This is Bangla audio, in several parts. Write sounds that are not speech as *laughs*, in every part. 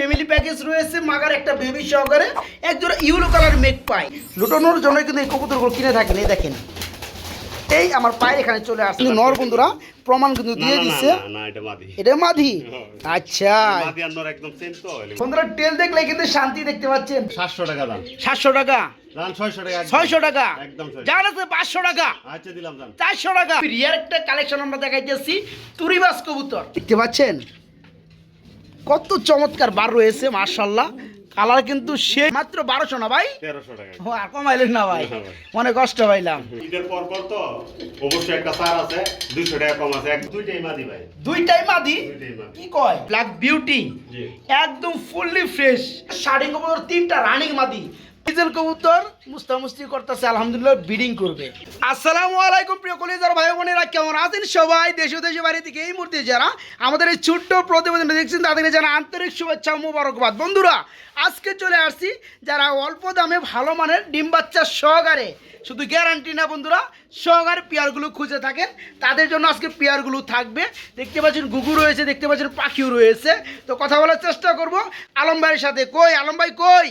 ফ্যামিলি প্যাকেজ রয়েছে মাগার একটা বেবি সহকারে একজোড়া ইউলো কালার মেক পাই লুটানোর জন্য কিন্তু এই কবুতরগুলো কিনে থাকেন এই দেখেন। এই আমার পায়ের এখানে চলে আসছে। কিন্তু নর বন্ধুরা প্রমাণ কিন্তু দিয়ে দিচ্ছে। এটা মাধি হ্যাঁ। আচ্ছা। মাদি আর নর একদম same তো, এলে। বন্ধুরা টেল দেখলে কিন্তু শান্তি দেখতে পাচ্ছেন। 700 টাকা দাম। সাতশো টাকা? দাম 600 টাকা একদম। ছয়শো টাকা? একদম 600 যার আছে পাঁচশো টাকা? আচ্ছা, দিলাম দাম। চারশো টাকা? রিয়ার একটা কালেকশন আমরা দেখাইতেছি তুরিবাস কবুতর। দেখতে পাচ্ছেন? কত চমৎকার বার রয়েছে মার্শাল্লাহ কালার কিন্তু সে মাত্র বারোশো না ভাই? 1300 টাকা। ও আর কমাইলেন না ভাই। অনেক মনে কষ্ট পাইলাম। ঈদের পর পর তো অবশ্যই একটা সার আছে 200 টাকা কম আছে। দুইটাই মাদি ভাই। দুইটাই মাদি? কি কয়? ব্ল্যাক বিউটি একদম ফুললি ফ্রেশ শাড়ি কবর তিনটা রানিং মাদি। ডিজেল কবুতর মুস্তামুস্তি করতেছে, আলহামদুলিল্লাহ বিডিং করবে। আসসালামু আলাইকুম প্রিয় কলিজার ভাই বোনেরা, কেমন আছেন সবাই? দেশ দেশে বাইরে থেকে এই মুহূর্তে যারা আমাদের এই ছোট্ট প্রতিবেদনটা দেখছেন তাদেরকে জানা আন্তরিক শুভেচ্ছা মুবারকবাদ। বন্ধুরা, আজকে চলে আসছি যারা অল্প দামে ভালো মানের ডিম বাচ্চা সহকারে। শুধু গ্যারান্টি না বন্ধুরা, সহকারে পেয়ারগুলো খুঁজে থাকেন। তাদের জন্য আজকে পেয়ারগুলো থাকবে। দেখতে পাচ্ছেন গুগু রয়েছে, দেখতে পাচ্ছেন পাখিও রয়েছে। তো কথা বলার চেষ্টা করব। আলম ভাইয়ের সাথে কই? আলম ভাই কই?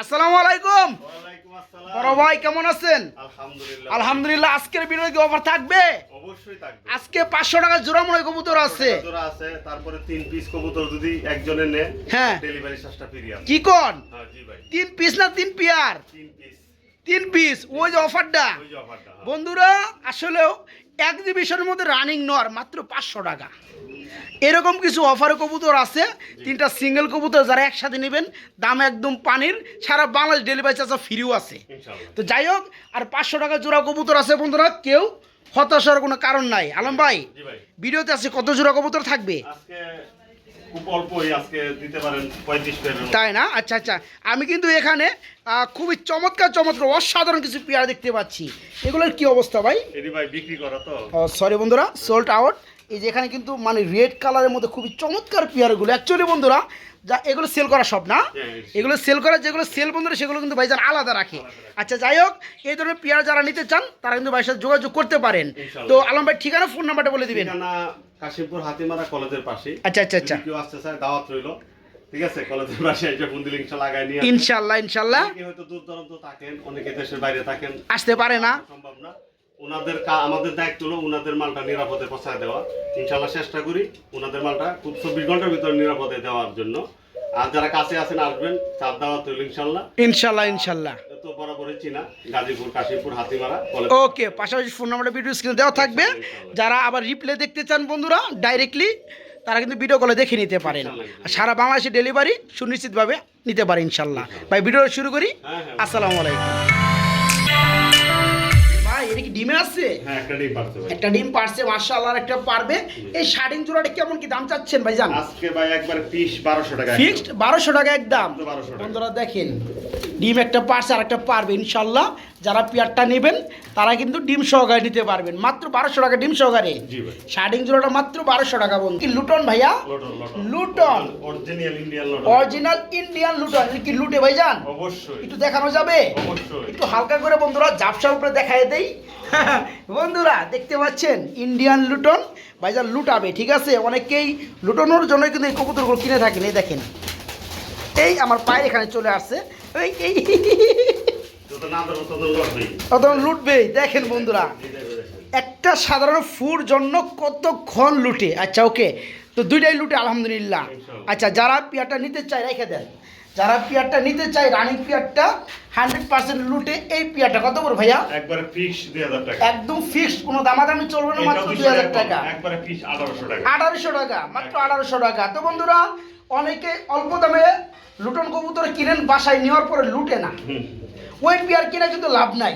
আসসালামু আলাইকুম। বড় ভাই কেমন আছেন? আলহামদুলিল্লাহ। আজকের অফার থাকবে? আজকে পাঁচশো টাকা জোড়া মনে কবুতর আছে। আছে তারপরে তিন পিস কবুতর যদি একজনে নেয় হ্যাঁ। ডেলিভারি চার্জটা ফ্রি আছে কি কন? হ্যাঁ তিন পিস না তিন পেয়ার তিন পিস তিন পিস ওই যে অফারটা ওই যে অফারটা হ্যাঁ। বন্ধুরা আসলেও এক্সিবিশনের মধ্যে রানিং নর মাত্র পাঁচশো টাকা। এরকম কিছু অফার কবুতর আছে তিনটা সিঙ্গেল কবুতর যারা একসাথে নেবেন দাম একদম পানির সারা বাংলাদেশ ডেলিভারি চার্জ ফ্রিও আছে। তো যাই হোক আর পাঁচশো টাকা জোড়া কবুতর আছে বন্ধুরা কেউ হতাশার কোনো কারণ নাই। আলম ভাই ভিডিওতে আছে কত জোড়া কবুতর থাকবে? খুব অল্পই আজকে দিতে পারেন পঁয়ত্রিশ পেয়ারের তাই না? আচ্ছা আচ্ছা। আমি কিন্তু এখানে খুবই চমৎকার চমৎকার অসাধারণ কিছু পেয়ারা দেখতে পাচ্ছি। এগুলোর কি অবস্থা ভাই? এটি ভাই বিক্রি করা তো। সরি বন্ধুরা সোল্ড আউট এই যে এখানে কিন্তু মানে রেড কালারের মধ্যে খুবই চমৎকার পেয়ারগুলো। অ্যাকচুয়ালি বন্ধুরা যা এগুলো সেল করা সব না? হ্যাঁ, এগুলো সেল করা যেগুলো সেল বন্ধুরা সেগুলো কিন্তু ভাইজান আলাদা রাখে। আচ্ছা যাই হোক এই ধরনের পেয়ারা যারা নিতে চান তারা কিন্তু ভাইয়ের সাথে যোগাযোগ করতে পারেন। তো আলম ভাই ঠিকানা ফোন নাম্বারটা বলে দিবেন। কাশিমপুর হাতিমারা কলেজের পাশে। আচ্ছা আচ্ছা আচ্ছা। কেউ আসতে চায় দাওয়াত রইল। ঠিক আছে কলেজের পাশে এসে ফোন দিলে ইনশাল্লাহ লাগাই নিয়ে আসবেন। ইনশাল্লাহ ইনশাল্লাহ। হয়তো দূর দূরান্ত থাকেন অনেকে দেশের বাইরে থাকেন। আসতে পারে না। সম্ভব না। ওনাদের কা- আমাদের দায়িত্ব হলো ওনাদের মালটা নিরাপদে পৌঁছায় দেওয়া। ইনশাল্লাহ চেষ্টা করি ওনাদের মালটা খুব চব্বিশ ঘণ্টার ভিতরে নিরাপদে দেওয়ার জন্য। আর যারা কাছে আছেন আসবেন চার দাওয়াত রইল ইনশাল্লাহ ইনশাল্লাহ ইনশাল্লাহ তো বরাবরই চিনা গাজীপুর কাশিমপুর হাতিমারা ওকে পাশাপাশি ফোন নাম্বারটা ভিডিও স্ক্রিনে দেওয়া থাকবে। যারা আবার রিপ্লে দেখতে চান বন্ধুরা ডাইরেক্টলি তারা কিন্তু ভিডিও কলে দেখে নিতে পারেন। আর সারা বাংলাদেশে ডেলিভারি সুনিশ্চিতভাবে নিতে পারে ইনশাল্লাহ ভাই ভিডিও শুরু করি। হ্যাঁ, হ্যাঁ। আসসালামু আলাইকুম। ভাই এটা কি ডিমে আসছে হ্যাঁ একটা ডিম পারছে ভাই। একটা ডিম পারছে মার্শাল্লাহ একটা পারবে। এই শাড়িন জোড়াটা কেমন কি দাম চাচ্ছেন ভাই আজকে ভাই একবার পিস টাকা ফিক্সড টাকা একদম। বন্ধুরা দেখেন ডিম একটা পারছে আর একটা পারবে যারা পেয়ারটা নেবেন তারা কিন্তু ডিম সহকারে নিতে পারবেন। মাত্র বারোশো টাকা ডিম সহকারে। ভাই। শার্টিং জোড়াটা মাত্র বারোশো টাকা বন্ধু। কি লুটন ভাইয়া? Lotan original Indian Lotan. কি লুটে ভাইজান? অবশ্যই। একটু দেখানো যাবে? একটু হালকা করে বন্ধুরা ঝাপসা উপরে দেখাই দেই। *laughs* বন্ধুরা দেখতে পাচ্ছেন ইন্ডিয়ান লুটন ভাইজান লুটাবে ঠিক আছে? অনেকেই লুটানোর জন্য কিন্তু এই কবুতরগুলো কিনে থাকেন এই দেখেন। এই আমার পায়ের এখানে চলে আসছে। এই এই। তখন লুটবেই। দেখেন বন্ধুরা একটা সাধারণ ফুর জন্য কতক্ষণ লুটে? আচ্ছা ওকে। তো দুইটাই লুটে আলহামদুলিল্লাহ। আচ্ছা যারা পিয়ারটা নিতে চায় রেখে দেন। যারা পিয়ারটা নিতে চায় রানিং পিয়ারটা হান্ড্রেড পার্সেন্ট লুটে এই পিয়ারটা। কত করে ভাইয়া? একবারে ফিক্স দুই হাজার টাকা। একদম ফিক্সড কোনো দামাদামি চলবে না মাত্র দুই হাজার টাকা। একবারে ফিক্স আঠারোশো টাকা। আঠারোশো টাকা মাত্র আঠারোশো টাকা। তো বন্ধুরা অনেকে অল্প দামে লুটন কবুতর কিনেন বাসায় নেওয়ার পরে লুটে না। ওই পিয়ার কিনে কিন্তু লাভ নাই।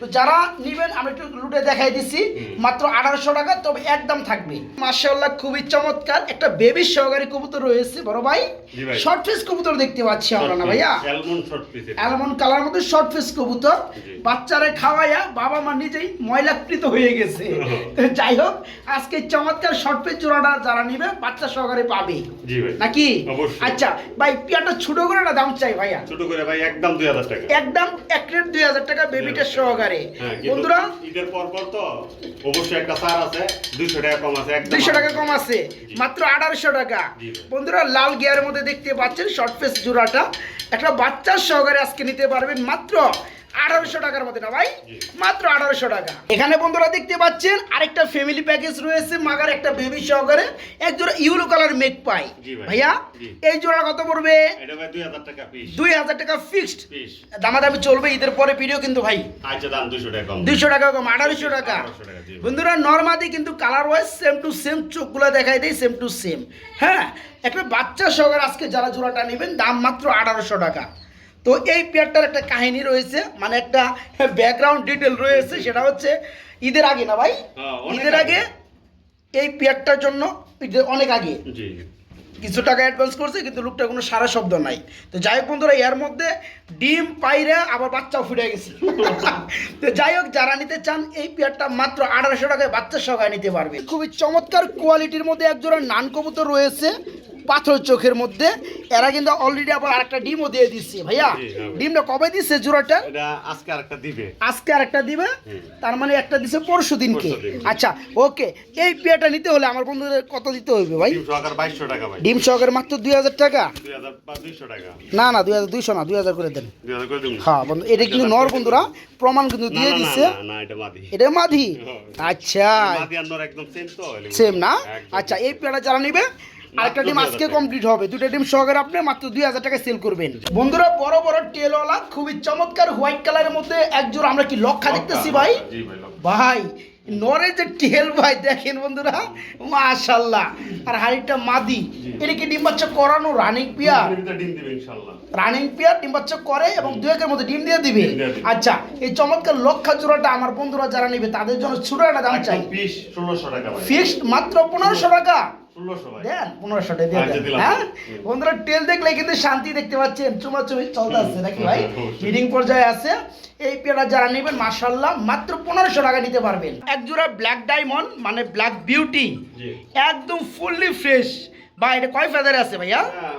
তো যারা নিবেন আমি একটু লুটে দেখাই দিচ্ছি মাত্র আঠারোশো টাকা তবে একদম থাকবে। মার্শাল্লাহ খুবই চমৎকার। একটা বেবি সহকারী কবুতর রয়েছে বড় ভাই। শর্ট ফেস কবুতর দেখতে পাচ্ছি আমরা না ভাইয়া। অ্যালমন্ড কালার মধ্যে শর্ট ফেস কবুতর। বাচ্চারা খাওয়াইয়া বাবা মা নিজেই ময়লাকৃত হয়ে গেছে। তো যাই হোক আজকে চমৎকার শর্ট ফেস জোড়াটা যারা নিবে বাচ্চা সহকারে পাবে। নাকি? আচ্ছা ভাই পেয়ারটা ছোট করে না দাম চাই ভাইয়া? ছোট করে ভাই একদম দুই হাজার টাকা। একদম এক রেট দুই হাজার টাকা বেবিটার সহকারে। হ্যাঁ, বন্ধুরা? ঈদের পর পর তো অবশ্যই একটা সার আছে দুইশো টাকা কম আছে দুইশো টাকা কম আছে মাত্র আঠারোশো টাকা। বন্ধুরা লাল গিয়ারের মধ্যে দেখতে পাচ্ছেন শর্ট ফেস জোড়াটা। একটা বাচ্চার সহকারে আজকে নিতে পারবেন মাত্র আঠারোশো টাকার মধ্যে না ভাই? মাত্র আঠারোশো টাকা। এখানে বন্ধুরা দেখতে পাচ্ছেন আরেকটা ফ্যামিলি প্যাকেজ রয়েছে মাগার একটা বেবি সহকারে এক জোড়া ইউলো কালার মেক পাই ভাইয়া এই জোড়া কত পড়বে? দুই হাজার টাকা ফিক্সড দামাদামি চলবে ঈদের পরে ভিডিও কিন্তু ভাই। আচ্ছা দুইশো টাকা কম। টাকা কম আঠারোশো টাকা। 1800 টাকা, জি। বন্ধুরা নর্মাদি কিন্তু colour wise same to same চোখগুলো দেখাই দেয় সেম টু সেম হ্যাঁ একটা বাচ্চা সহকারে আজকে যারা জোড়াটা নেবেন দাম মাত্র আঠারোশো টাকা। তো এই পেয়ারটার একটা কাহিনী রয়েছে মানে একটা ব্যাকগ্রাউন্ড ডিটেল রয়েছে সেটা হচ্ছে ঈদের আগে না ভাই? হ্যাঁ, ঈদের আগে। এই পেয়ারটার জন্য অনেক আগে। কিছু টাকা অ্যাডভান্স করছে কিন্তু লোকটা কোনো সারা শব্দ নাই। তো যাই হোক বন্ধুরা এর মধ্যে ডিম পাইরে আবার বাচ্চাও ফুটে গেছে। তো যাই হোক যারা নিতে চান এই পেয়ারটা মাত্র আঠারোশো টাকায় বাচ্চা সহকায় নিতে পারবে। খুবই চমৎকার কোয়ালিটির মধ্যে একজোড়া নান কবুতর রয়েছে। পাথর চোখের মধ্যে এরা কিন্তু অলরেডি আবার আরেকটা ডিমও দিয়ে দিচ্ছে ভাইয়া। হ্যাঁ। ডিমটা কবে দিচ্ছে জোড়াটা? আজকে আরেকটা দিবে। আজকে আরেকটা দিবে? তার মানে একটা দিছে পরশু দিনকে। আচ্ছা ওকে এই পেয়ারটা নিতে হলে আমার বন্ধুদের কত দিতে হবে ভাই? ডিম সহকার বাইশশো টাকা ভাই। ডিম সহকারে মাত্র দুই হাজার টাকা? না না দুই হাজার দুইশো না দুই হাজার করে দেন। হ্যাঁ বন্ধু এটা কিন্তু নর বন্ধুরা প্রমাণ কিন্তু দিয়ে দিচ্ছে এটা মাধি। আচ্ছা। সেম না? আচ্ছা এই পেয়ারা যারা নিবে আরেকটা ডিম আজকে কমপ্লিট হবে। দুটো ডিম সহকারে আপনি মাত্র দুই হাজার টাকা সেল করবেন। বন্ধুরা বড় বড় টেলওয়ালা খুবই চমৎকার হোয়াইট কালারের মধ্যে একজোড় আমরা কি লক্ষা দেখতেছি ভাই? ভাই লক্ষ্য। নরে যে টেল ভাই দেখেন বন্ধুরা মাশাল্লাহ আর হাড়িটা মাদি। এটা কি ডিম বাচ্চা করানো রানিং পিয়ার রানিং পেয়ার ডিম বাচ্চা করে এবং দু একের মধ্যে ডিম দিয়ে দিবে। আচ্ছা এই চমৎকার লক্ষা জোড়াটা আমার বন্ধুরা যারা নিবে তাদের জন্য ছোট একটা দাম চাই। ফিক্সড মাত্র পনেরোশো টাকা। দেন পনেরোশো আচ্ছা। হ্যাঁ? বন্ধুরা টেল দেখলে কিন্তু শান্তি দেখতে পাচ্ছেন। চুমাচুমি চলতে আসছে নাকি ভাই? মিটিং পর্যায়ে আছে। এই পেয়ারা যারা নেবেন মাসাল্লাহ মাত্র পনেরোশো টাকা নিতে পারবেন। এক জোড়া ব্ল্যাক ডায়মন্ড মানে ব্ল্যাক বিউটি একদম ফুললি ফ্রেশ বা এটা কয় ফেদারে আছে ভাইয়া? হ্যাঁ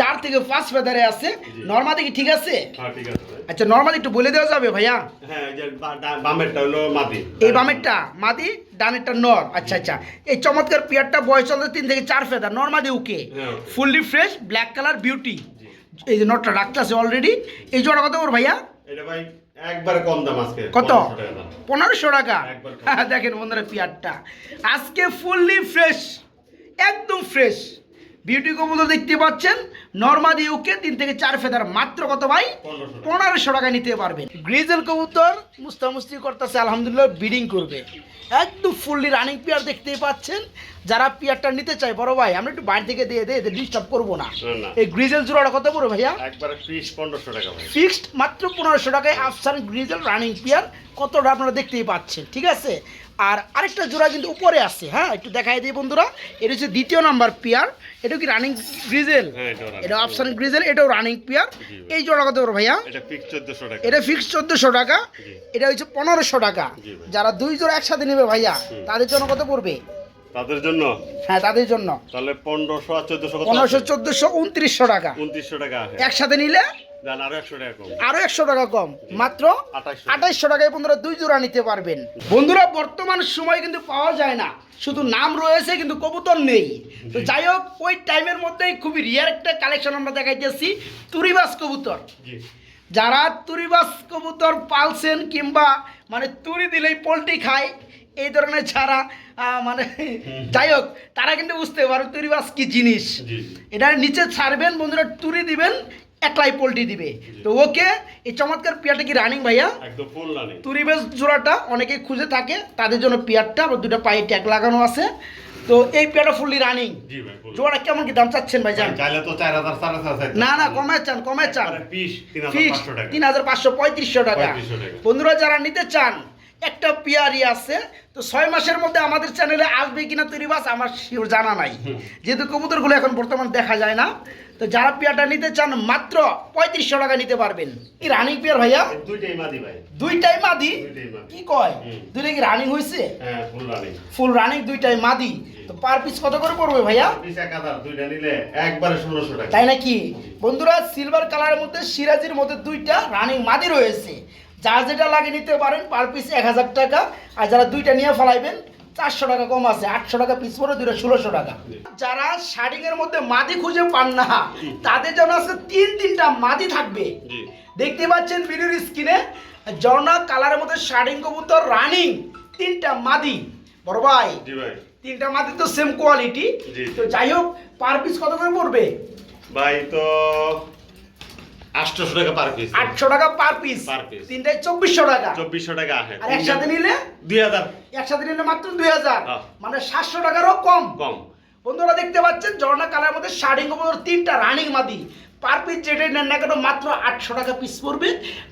চার থেকে পাঁচ ফেদারে আছে। নর্মাদি কি ঠিক আছে? হ্যাঁ ভাই। আচ্ছা নর্মালি একটু বলে দেওয়া যাবে ভাইয়া? হ্যাঁ এই বামেরটা মাদি। ডানেরটা নর। আচ্ছা আচ্ছা। এই চমৎকার পেয়ারটা বয়স চলতে তিন থেকে চার ফেদার নর্মাদি ওকে। হ্যাঁ। Fully fresh black colour beauty এই যে নটটা রাখতেছে অলরেডি এই জোড়া কত ওর ভাইয়া? এটা ভাই একবারে কম দাম আজকে কত? 1500 টাকা দাম। পনেরোশো টাকা? *laughs* দেখেন বন্ধুরা পেয়ারটা। আজকে ফুললি ফ্রেশ একদম ফ্রেশ বিউটি কবুতর দেখতে পাচ্ছেন? নর্মাদি ইউকে তিন থেকে চার ফেদার মাত্র কত ভাই? পনেরোশো টাকা। নিতে পারবেন। গ্রিজেল কবুতর মুস্তামুস্তি করতেছে আলহামদুলিল্লাহ বিডিং করবে। একদম ফুললি রানিং পেয়ার দেখতেই পাচ্ছেন। যারা পেয়ারটা নিতে চায় বড় ভাই আমরা একটু বাইরে থেকে দিয়ে দিয়ে এদের ডিস্টার্ব করব না। এই গ্রিজেল জোড়াটা কত পড়বে ভাইয়া? ফিক্সড মাত্র পনেরোশো টাকায় আফসান গ্রিজেল রানিং পেয়ার কতটা আপনারা দেখতেই পাচ্ছেন ঠিক আছে? আর আরেকটা জোড়া কিন্তু উপরে আছে হ্যাঁ? একটু দেখাই দিই বন্ধুরা। এটা হচ্ছে দ্বিতীয় নাম্বার পেয়ার। এটা কি রানিং গ্রিজেল হ্যাঁ, running এটা আফসান গ্রিজেল এটাও রানিং পেয়ার। এই জোড়া কত বড় ভাইয়া? এটা পিস চোদ্দশো টাকা। এটা হচ্ছে পনেরোশো টাকা। যারা দুই জোড়া একসাথে নেবে ভাইয়া তাদের জন্য কত পড়বে? তাদের জন্য? হ্যাঁ তাদের জন্য। তাহলে পনেরোশো আর চোদ্দশো কত পনেরোশো চোদ্দোশো উনত্রিশশো টাকা। উনত্রিশশো টাকা একসাথে নিলে আরও একশো টাকা কম। মাত্র 2800 আঠাইশশো টাকায় বন্ধুরা দুই জোড়া নিতে পারবেন। বন্ধুরা বর্তমান সময় কিন্তু পাওয়া যায় না। শুধু নাম রয়েছে কিন্তু কবুতর নেই। তো যাই হোক ওই টাইমের মধ্যেই খুবই রিয়ার একটা কালেকশন আমরা দেখাইতেছি তুরিবাস কবুতর। যারা তুরিবাস কবুতর পালছেন কিংবা মানে তুরি দিলেই পোলট্রি খায় এই ধরনের ছাড়া আহ, মানে যাই হোক তারা কিন্তু বুঝতে পারে তুরিবাস কি জিনিস। এটা নিচে ছাড়বেন বন্ধুরা তুরি দিবেন একলাই পোলট্রি দিবে। তো ওকে এই চমৎকার পেয়ারটা কি রানিং ভাইয়া? একদম ফুল রানিং তুরিবেশ জোড়াটা অনেকে খুঁজে থাকে তাদের জন্য পেয়ারটা আবার দুটো পায়ে ট্যাগ লাগানো আছে। তো এই পেয়ারটা ফুললি রানিং জি ভাই জোড়া কেমন কি দাম চাচ্ছেন ভাই জান চাইলে তো চার হাজার সাড়ে চার হাজার না না কমে চান কমে চান। পিস তিন হাজার ফিক্স পাঁচশো টাকা। তিন হাজার পাঁচশো পঁয়ত্রিশশো টাকা। 3500 টাকা। বন্ধুরা যারা নিতে চান একটা পেয়ারি আছে তো ছয় মাসের মধ্যে আমাদের চ্যানেলে আসবে কিনা তৈরি বাস আমার শিওর জানা নাই। যেহেতু কবুতরগুলো এখন বর্তমান দেখা যায় না তো যারা পেয়ারটা নিতে চান মাত্র পঁয়ত্রিশশো টাকা নিতে পারবেন। কি রানিং পেয়ার ভাইয়া? দুইটাই মাদি ভাই। দুইটাই মাদি? কি কয়। দুইটা কি রানিং হয়েছে হ্যাঁ ফুল রানিং। দুইটাই মাদি। তো পার পিস কত করে পড়বে ভাইয়া? দুইটা নিলে একবারে ষোলোশো টাকা। তাই নাকি? বন্ধুরা সিলভার কালারের মধ্যে সিরাজির মধ্যে দুইটা রানিং মাদি রয়েছে। যার যেটা লাগে নিতে পারেন পার পিস এক হাজার টাকা। আর যারা দুইটা নিয়ে ফেলাইবেন চারশো টাকা কম আছে আটশো টাকা পিস পরে দুইটা ষোলোশো টাকা। যারা শাড়িং এর মধ্যে মাদি খুঁজে পান না তাদের জন্য আছে তিন তিনটা মাদি থাকবে। দেখতে পাচ্ছেন ভিডিওর স্ক্রিনে জর্না কালারের মধ্যে শাড়িং কবুতর রানিং তিনটা মাদি। বড় ভাই তিনটা মাদি তো সেম কোয়ালিটি তো যাই হোক পার পিস কত করে পড়বে? ভাই তো আটশোশো টাকা পার পিস আটশো টাকা পার পিস পার পিস তিনটায় চব্বিশশো টাকা। চব্বিশশো টাকা আছে আর একসাথে নিলে? দুই হাজার। একসাথে নিলে মাত্র দুই হাজার। হ্যাঁ। মানে সাতশো টাকারও কম। কম। বন্ধুরা দেখতে পাচ্ছেন ঝর্ণা কালার মধ্যে শাড়ি গোবর তিনটা রানিং মাদি। পার পিস যেটা নেন না কেন মাত্র আটশো টাকা পিস পড়বে।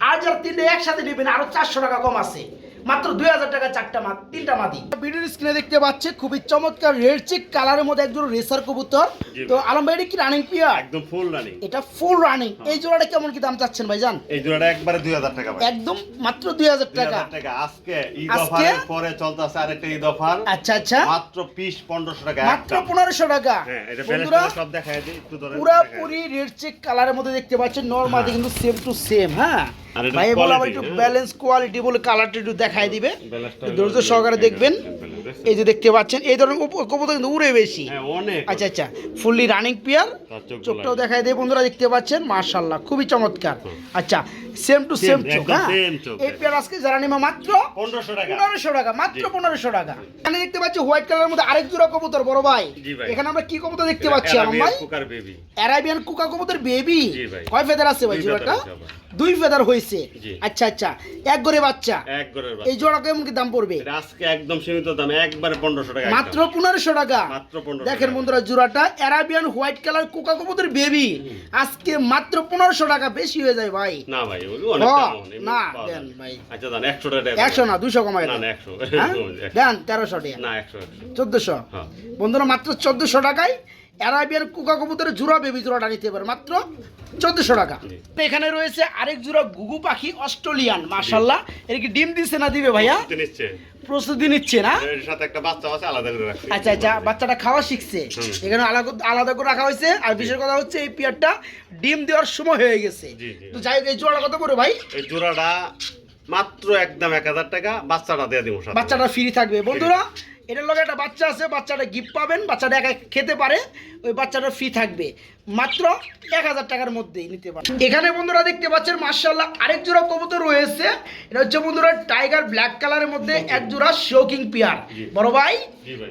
আর যারা তিনটে একসাথে নেবেন আরও চারশো টাকা কম আছে। মাত্র দুই হাজার টাকা চারটা মা তিনটা মাদি। ভিডিওর স্ক্রিনে দেখতে পাচ্ছে খুবই চমৎকার রেড চেক কালারের মধ্যে একজন রেসার কবুতর। তো আলম ভাই কি রানিং পিয়ার একদম ফুল রানিং এটা ফুল রানিং এই জোড়াটা কেমন কি দাম চাচ্ছেন ভাইজান? এই জোড়াটা একবারে দুই হাজার টাকা একদম মাত্র দুই হাজার টাকা। আজকে ঈদ? অফারের পরে চলতেছে আরেকটা ঈদ অফার। আচ্ছা আচ্ছা। মাত্র পিস পনেরোশো টাকা মাত্র পনেরোশো টাকা। হ্যাঁ বন্ধুরা সব দেখায় দিই একটু ধরে পুরাপুরি রেড চেক কালারের মধ্যে দেখতে পাচ্ছেন। নর্মালি কিন্তু সেম টু সেম হ্যাঁ? ভাই বলে আবার একটু হ্যাঁ। ব্যালেন্স কোয়ালিটি বলে কালারটা একটু দেখায় দিবে। ধৈর্য সহকারে দেখবেন। এই যে দেখতে পাচ্ছেন এই ধরনের কবুতর কিন্তু উড়ে বেশি। হ্যাঁ আচ্ছা আচ্ছা ফুললি রানিং পিয়ার চোখটাও দেখাই দেয় বন্ধুরা দেখতে পাচ্ছেন মার্শাল্লাহ খুবই চমৎকার। আচ্ছা সেম টু সেম চোখ হ্যাঁ? এই পেয়ার আজকে যারা নেবে মাত্র পনেরোশো টাকা। পনেরোশো টাকা মাত্র পনেরোশো টাকা। এখানে দেখতে পাচ্ছি হোয়াইট কালারের মধ্যে আরেক জোড়া কবুতর বড় ভাই। এখানে আমরা কি কবুতর দেখতে পাচ্ছি আলম ভাই? অ্যারাবিয়ান কুকা কবুতর বেবি কয় ফেদার আছে ভাই জোড়াটা। দুই ফেদার হয়েছে। আচ্ছা আচ্ছা এক করে বাচ্চা। এক এই জোড়া কেমন কি দাম পড়বে? আজকে একদম সীমিত দাম একবারে পনেরোশো টাকা মাত্র পনেরোশো টাকা। মাত্র 1500 দেখেন বন্ধুরা জোড়াটা অ্যারাবিয়ান হোয়াইট কালার কোকা কবুতর বেবি আজকে মাত্র পনেরোশো টাকা বেশি হয়ে যায় ভাই। না ভাই ওগুলো অনেক দাম, না, দেন ভাই। আচ্ছা দান একশো টাকা দেন। একশো না দুশো কমাই না দেন। না একশো। হ্যাঁ? একশো। দেন তেরোশো টাকা। না একশো একশো। চোদ্দশো। হ্যাঁ। বন্ধুরা মাত্র চোদ্দশো টাকায় অ্যারাবিয়ান কুকা কবুতরের জোড়া বেবি জোড়াটা নিতে পারে। মাত্র চোদ্দশো টাকা। এখানে রয়েছে আরেক জোড়া গুগু পাখি অস্ট্রেলিয়ান মাশাল্লাহ এর কি ডিম দিচ্ছে না দিবে ভাইয়া? প্রস্তুতি নিচ্ছে না? এর সাথে একটা বাচ্চা আছে আলাদা করে রাখছি। আচ্ছা আচ্ছা বাচ্চাটা খাওয়া শিখছে। এখানে আলাদা আলাদা করে রাখা হয়েছে। আর বিশেষ কথা হচ্ছে এই পিয়ারটা ডিম দেওয়ার সময় হয়ে গেছে। তো যাই হোক এই জোড়াটা কত করে ভাই? এই জোড়াটা মাত্র একদম এক হাজার টাকা বাচ্চাটা দেওয়া দিব বাচ্চাটা ফ্রি থাকবে। বন্ধুরা এটার লগে একটা বাচ্চা আছে বাচ্চাটা গিফট পাবেন বাচ্চাটা একা খেতে পারে ওই বাচ্চাটা ফ্রি থাকবে। মাত্র এক হাজার টাকার মধ্যেই নিতে পারেন এখানে বন্ধুরা দেখতে পাচ্ছেন মার্শাল্লাহ আরেক জোড়া কবুতর রয়েছে। এটা হচ্ছে বন্ধুরা টাইগার ব্ল্যাক কালারের মধ্যে এক জোড়া শোকিং পিয়ার বড় ভাই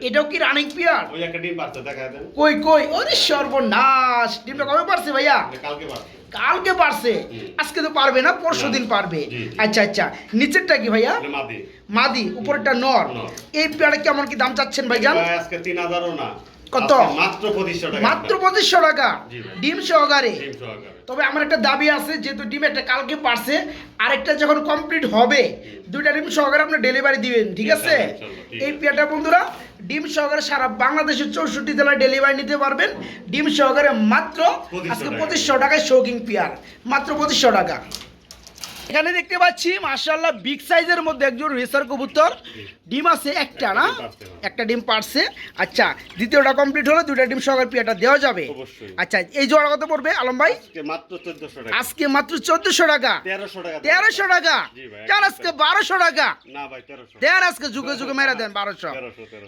এটাও কি রানিং পিয়ার কই কই? ওরে সর্বনাশ। ডিমটা কবে পারছে ভাইয়া? কালকে কালকে পারছে। আজকে তো পারবে না পরশু দিন পারবে। আচ্ছা আচ্ছা। নিচেরটা কি ভাইয়া? মাদি। উপরেরটা নর। এই পেয়ারে কেমন কি দাম চাচ্ছেন ভাইজান? ভাই, আজকে তিন হাজারও না। কত? মাত্র পঁচিশশো টাকা। মাত্র পঁচিশশো টাকা? ডিম সহকারে? তবে আমার একটা দাবি আছে যেহেতু ডিম একটা কালকে পারছে আরেকটা যখন কমপ্লিট হবে দুইটা ডিম সহকারে আপনি ডেলিভারি দিবেন ঠিক আছে? এই পেয়ারটা বন্ধুরা ডিম সহকারে সারা বাংলাদেশের চৌষট্টি জেলায় ডেলিভারি নিতে পারবেন। ডিম সহকারে মাত্র 2500 আজকে পঁচিশশো টাকায় শৌকিং পেয়ার। মাত্র পঁচিশশো টাকা। এখানে দেখতে পাচ্ছি মার্শাল্লাহ বিগ সাইজের মধ্যে একজন রেসার কবুতর। ডিম আছে একটা না। একটা ডিম পারছে। আচ্ছা দ্বিতীয়টা কমপ্লিট হলে দুইটা ডিম সকাল পেয়ারটা দেওয়া যাবে। আচ্ছা এই জোড়া কত পড়বে আলম ভাই? আজকে মাত্র চোদ্দশো টাকা। তেরোশো টাকা চার আজকে বারোশো টাকা। দেন আজকে যুগে যুগে মেরা দেন বারোশো।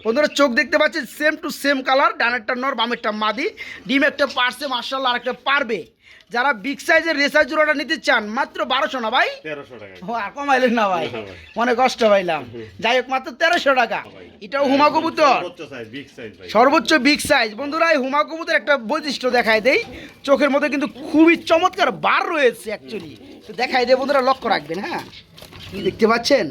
বন্ধুরা চোখ দেখতে পাচ্ছেন সেম টু সেম কালার ডানেরটা নর বামেরটা মাদি। ডিম একটা পারছে মার্শাল্লাহ আর একটা পারবে। যারা বিগ সাইজের রেসার জোড়াটা নিতে চান মাত্র বারোশো না ভাই? আর কমাইলেন না ভাই। মনে কষ্ট পাইলাম। যাই হোক মাত্র তেরোশো টাকা। এটাও হুমা কবুতর। সর্বোচ্চ বিগ সাইজ বন্ধুরা এই হুমা কবুতর একটা বৈশিষ্ট্য দেখায় দেই। চোখের মধ্যে কিন্তু খুবই চমৎকার বার রয়েছে অ্যাকচুয়ালি তো দেখায় দেয় বন্ধুরা লক্ষ্য রাখবেন হ্যাঁ? কি দেখতে পাচ্ছেন?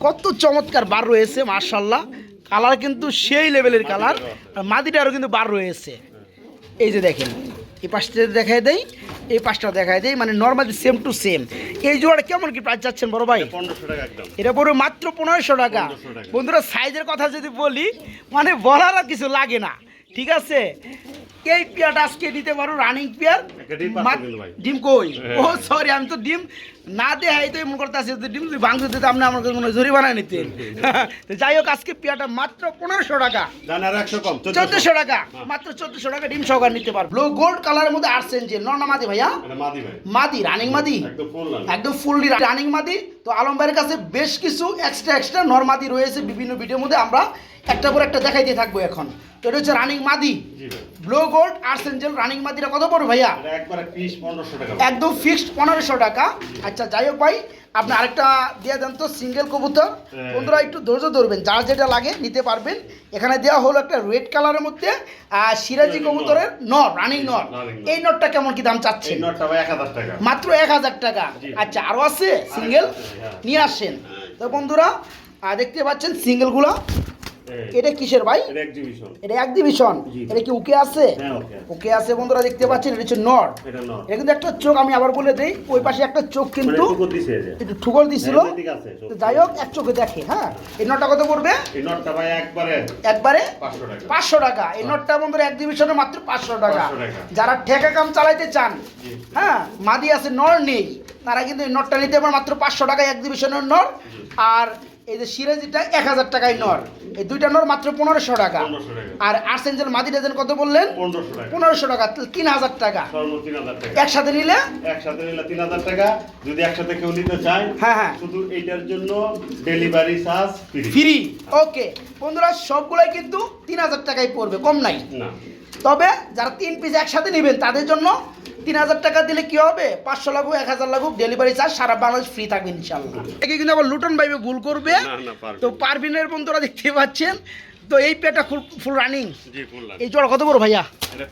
কত চমৎকার বার রয়েছে মার্শাল্লাহ কালার কিন্তু সেই লেভেলের কালার আর মাদিটারও কিন্তু বার রয়েছে। এই যে দেখেন। এই পাশটা দেখাই দেয় এই পাশটা দেখাই দেয় মানে নর্মালি সেম টু সেম এই জোড়াটা কেমন কি প্রাইস যাচ্ছেন বড় ভাই? এটা পুরো মাত্র পনেরোশো টাকা। 1500 টাকা। বন্ধুরা সাইজের কথা যদি বলি মানে বলার আর কিছু লাগে না। ঠিক আছে? এই পেয়ারটা আজকে দিতে পারো রানিং পেয়ার। ডিম কই? হ্যাঁ। ও সরি আমি তো ডিম না দিয়ে তো মনে করতে আসি ডিম যদি ভাঙতে দিতে আপনি আমার কাছে মনে হয় জরিমানা নিতেন। তো যাই হোক আজকে পেয়ারটা মাত্র পনেরোশো টাকা। চোদ্দশো। টাকা। হ্যাঁ। মাত্র চোদ্দশো টাকা ডিম সহকার নিতে পারো। ব্লু গোল্ড কালারের মধ্যে আসছেন যে নর্না মাদি ভাইয়া? মাদি রানিং মাদি একদম ফুল লাল একদম ফুললি রানিং মাদি। তো আলম ভাইয়ের কাছে বেশ কিছু এক্সট্রা এক্সট্রা নর্মাদি রয়েছে বিভিন্ন ভিডিওর মধ্যে। আমরা একটা পর একটা দেখাইতে থাকব এখন। তো এটা হচ্ছে রানিং মাদি। Blue gold arts angel running মাদিটা কত পড়বে ভাইয়া? একদম ফিক্সড পনেরোশো টাকা। আচ্ছা যাই হোক ভাই আপনি আরেকটা দিয়ে দেন তো সিঙ্গেল কবুতর। হ্যাঁ। বন্ধুরা একটু ধৈর্য ধরবেন যার যেটা লাগে নিতে পারবেন। এখানে দেওয়া হলো একটা রেড কালারের মধ্যে আর সিরাজি কবুতরের নর। রানিং নর। এই নরটা কেমন কি দাম নটটা টাকা। মাত্র এক হাজার টাকা। আচ্ছা আরও আছে? সিঙ্গেল হ্যাঁ। নিয়ে আসেন। তো বন্ধুরা দেখতে পাচ্ছেন সিঙ্গেলগুলো এটা কিসের ভাই? এটা এক্সিবিশন এটা কি ওকে আছে? হ্যাঁ ওকে ওকে আছে বন্ধুরা দেখতে পাচ্ছেন এটা হচ্ছে নট এটা কিন্তু একটা চোখ আমি আবার বলে দেই ওই পাশে একটা চোখ মানে কিন্তু। একটু ঠুকর দিছিল। হ্যাঁ, যাই হোক এক চোখে দেখে হ্যাঁ? এই নটটা কত পড়বে? একবারে পাঁচশো টাকা। এই নটটা বন্ধুরা এক মাত্র পাঁচশো টাকা। যারা ঠেকা কাম চালাইতে চান হ্যাঁ মাদি আছে নর নেই তারা কিন্তু এই নটটা নিতে পারে মাত্র পাঁচশো টাকা এক ডিভিশনের নর। আর এই যে সিরাজিটা এক হাজার টাকায় নর। এই দুইটা নর মাত্র পনেরোশো টাকা। আর আর্সেঞ্জেল মাদি ডেজেন কত বললেন? পনেরোশো টাকা। তিন হাজার টাকা। একসাথে নিলে? একসাথে নিলে তিন হাজার টাকা। যদি একসাথে কেউ নিতে চায় হ্যাঁ হ্যাঁ। শুধু এইটার জন্য delivery charge free. Free. Okay. বন্ধুরা সবগুলাই কিন্তু তিন হাজার টাকায় পড়বে কম নাই। তবে যারা তিন পিস একসাথে নেবেন তাদের জন্য তিন হাজার টাকা দিলে কি হবে? পাঁচশো লাগুক এক হাজার লাগুক ডেলিভারি চার্জ সারা বাংলাদেশ ফ্রি থাকবে ইনশাল্লাহ *laughs* একে কিন্তু আবার লুটন ভাইবে ভুল করবে। না না পারবে তো পারবিনের বন্ধুরা দেখতে পাচ্ছেন তো এই পেটা ফুল ফুল রানিং জি ফুল লাল এই জোড়া কত বড় ভাইয়া? এটা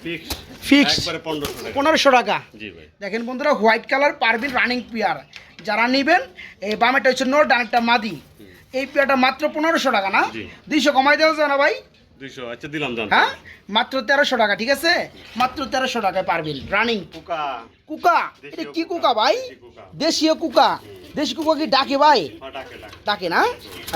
ফিক্স পনেরোশো টাকা। পনেরোশো টাকা। জি ভাই। দেখেন বন্ধুরা হোয়াইট কালার পারবিন রানিং পেয়ার। যারা নেবেন এই বামেটা হচ্ছে নোট ডানেরটা মাদি। এই পেয়ারটা মাত্র পনেরোশো টাকা না? দুইশো কমাই দেওয়া যায় না ভাই? আচ্ছা দিলাম হ্যাঁ? মাত্র তেরোশো টাকা ঠিক আছে? মাত্র তেরোশো টাকায় পারবেন রানিং। পোকা কুকা? এটা কি কুকা। ভাই? দেশীয় কুকা। দেশি কুকা? কি ডাকে ভাই? ডাকে না?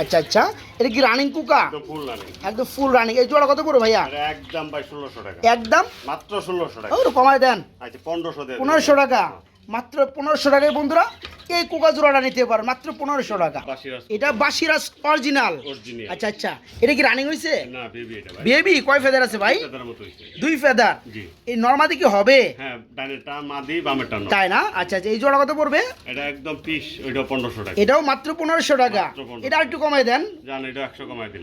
আচ্ছা আচ্ছা। এটা কি রানিং কুকা? একদম ফুল একদম ফুল রানিং এই জোড়া কত করে ভাইয়া? একদম ভাই ষোলোশো টাকা। একদম? মাত্র ষোলোশো টাকা। কমায় দেন। আচ্ছা পনেরোশো পনেরোশো টাকা। মাত্র পনেরোশো টাকায় বন্ধুরা এই কুকা জোড়াটা নিতে পারো মাত্র পনেরোশো টাকা। এটা বাসিরাস অরিজিনাল আচ্ছা আচ্ছা। এটা কি রানিং হয়েছে বেবি কয় ফেদার আছে ভাই। দুই ফেদার এই নর্মাদি কি হবে? হ্যাঁ তাই না? আচ্ছা আচ্ছা এই জোড়া কত পড়বে? এটা একদম পিস ওইটা পনেরোশো টাকা। এটাও মাত্র পনেরোশো টাকা। এটা একটু কমাই দেন।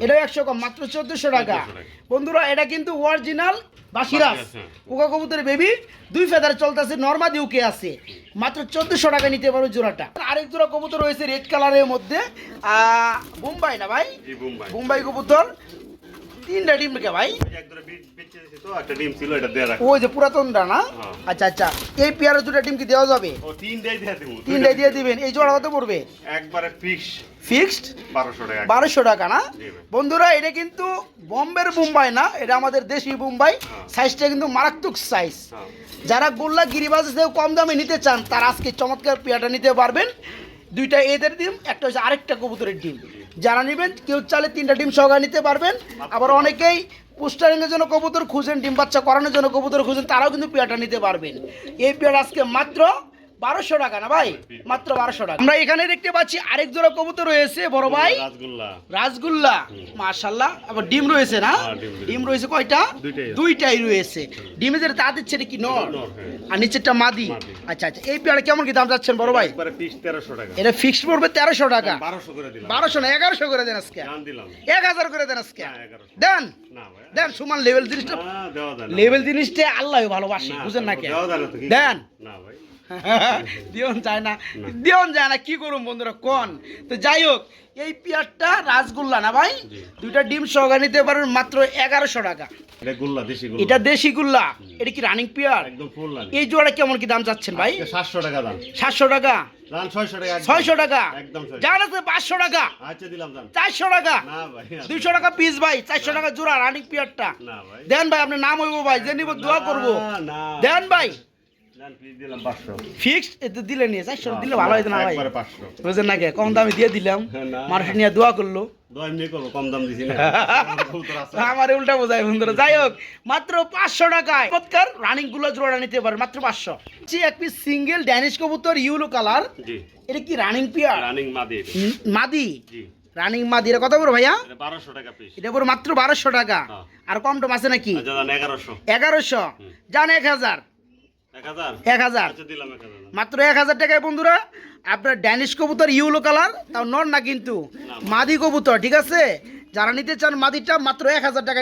এটা একশো কম মাত্র চোদ্দশো টাকা। বন্ধুরা এটা কিন্তু অরিজিনাল বাসিরাস পোকা। কবুতরের বেবি দুই ফেদারে চলতেছে নর্মাদি দিউকে আছে। মাত্র চোদ্দশো টাকা নিতে পারো জোড়াটা। আরেক জোড়া কবুতর রয়েছে রেড কালারের মধ্যে আহ, বোম্বাই না ভাই? মুম্বাই বোম্বাই কবুতর। তিনটা ডিম রেখে ভাই। ওই যে পুরাতনটা না? হ্যাঁ। আচ্ছা আচ্ছা। এই পেয়ারের দুটা ডিম কি দেওয়া যাবে? তিনটাই দিয়ে দিবেন। এই জোড়া কত পড়বে? একবারে ফিক্স ফিক্সড বারোশো টাকা। না? বন্ধুরা এটা কিন্তু বম্বের মুম্বাই না এটা আমাদের দেশি মুম্বাই। হ্যাঁ। সাইজটা কিন্তু মারাত্মক সাইজ হ্যাঁ। যারা গোল্লা গিরিবাজ কম দামে নিতে চান তারা আজকে চমৎকার পেয়াটা নিতে পারবেন। দুইটা এদের ডিম একটা হচ্ছে আরেকটা কবুতরের ডিম। যারা নেবেন, কেউ চালে তিনটা ডিম সহকারে নিতে পারবেন। আবার অনেকেই পোস্টারিংয়ের জন্য কবুতর খুঁজেন, ডিম বাচ্চা করানোর জন্য কবুতর খুঁজেন, তারাও কিন্তু পেয়াটা নিতে পারবেন। এই পেয়ার আজকে মাত্র বারোশো টাকা না ভাই? মাত্র বারোশো টাকা। আমরা এখানে দেখতে পাচ্ছি আরেক জোড়া কবুতর রয়েছে বড় ভাই। রাসগোল্লা। রাসগুল্লা। মাশাল্লাহ। আবার ডিম রয়েছে না? হ্যাঁ, ডিম রয়েছে। কয়টা? দুইটাই রয়েছে। ডিমে যেটা তা দিচ্ছে এটা কি নর? হ্যাঁ। আর নিচেরটা মাদি। আচ্ছা আচ্ছা। এই পেয়ারা কেমন কি দাম যাচ্ছেন বড় ভাই? এটা ফিক্সড পড়বে তেরোশো টাকা। বারোশো দিলাম। বারোশো না এগারোশো করে দেন আজকে। এক হাজার করে দেন আজকে। দেন? দেন সমান লেভেল জিনিসটা। লেভেল জিনিসটা আল্লাহ ভালোবাসে বুঝেন না কি? দেন। না ভাই। *laughs* দিয়ন যায় না। দিয়ন যায় না কি করুন বন্ধুরা কোন? তো যাই হোক এই পেয়ারটা রাসগোল্লা না ভাই? দুইটা ডিম সহকারে নিতে পারবেন মাত্র এগারোশো টাকা। এটা দেশি গুল্লা। এটা কি রানিং পেয়ার এই জোড়া কেমন কি দাম চাচ্ছেন ভাই? সাতশো টাকা দাম। সাতশো টাকা? ছয়শো টাকা আছে পাঁচশো টাকা? আচ্ছা চারশো টাকা? দুইশো টাকা পিস ভাই চারশো টাকা জোড়া রানিং পেয়ারটা দেন ভাই আপনার নাম হইব ভাই যে নিব দোয়া করব। দেন ভাই। ফিক্সড এতে দিলে নিয়ে চারশো দিলে ভালো হইতো না ভাই? একবারে পাঁচশো। বুঝলেন কম দামে দিয়ে দিলাম মানুষ নিয়ে দোয়া করল। দশ মিনিট করব কম দাম দিছি না। কবুতর *laughs* আছে। আমার উল্টা বোঝায় বন্ধুরা। যাই হোক মাত্র পাঁচশো টাকায়। চমৎকার রানিংগুলো জোড়া নিতে পারে মাত্র পাঁচশো। এক পিস সিঙ্গেল ড্যানিশ কবুতর ইউলো কালার এটা কি রানিং পিয়ার রানিং মাদি। মাদি রানিং কত ভাইয়া? বারোশো টাকা এটা পুরো মাত্র বারোশো টাকা। হ্যাঁ। আর কম টম আছে নাকি? আচ্ছা এগারোশো। এগারোশো। যান এক হাজার। এক হাজার? আচ্ছা মাত্র এক হাজার টাকায় বন্ধুরা আপনার ড্যানিশ কবুতর ইউলো কালার তাও নর না কিন্তু মাদি কবুতর ঠিক আছে? যারা নিতে চান মাদিটা মাত্র এক হাজার টাকা